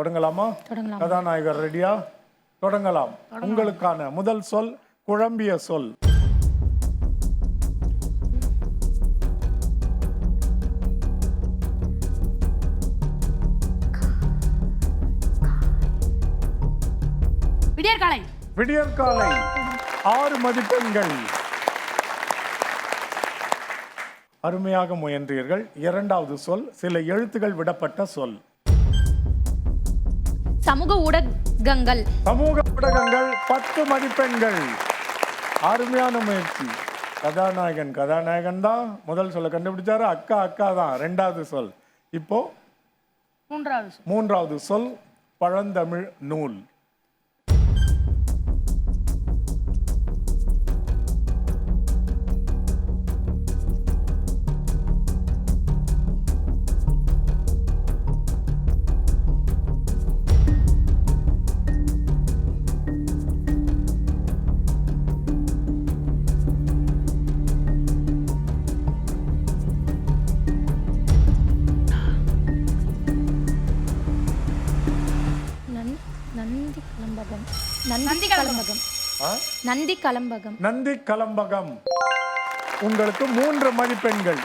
தொடங்கலாமா? கதாநாயகர் ரெடியா தொடங்கலாம். உங்களுக்கான முதல் சொல் குழம்பிய சொல். விடியற்காலை. விடியற்காலை. ஆறு மதிப்பெண்கள். அருமையாக முயன்றீர்கள். இரண்டாவது சொல் சில எழுத்துகள் விடப்பட்ட சொல். சமூக ஊடகங்கள். சமூக ஊடகங்கள் பத்து மதிப்பெண்கள். அருமையான முயற்சி. கதாநாயகன் கதாநாயகன் தான். முதல் சொல்ல கண்டுபிடிச்சாரு. அக்கா அக்கா தான். ரெண்டாவது சொல். இப்போ மூன்றாவது. மூன்றாவது சொல் பழந்தமிழ் நூல். கலம்பகம். நந்தி கலம்பகம். ஆ? நந்தி கலம்பகம். நந்தி கலம்பகம். உங்களுக்கு மூன்று மதிப்பெண்கள்.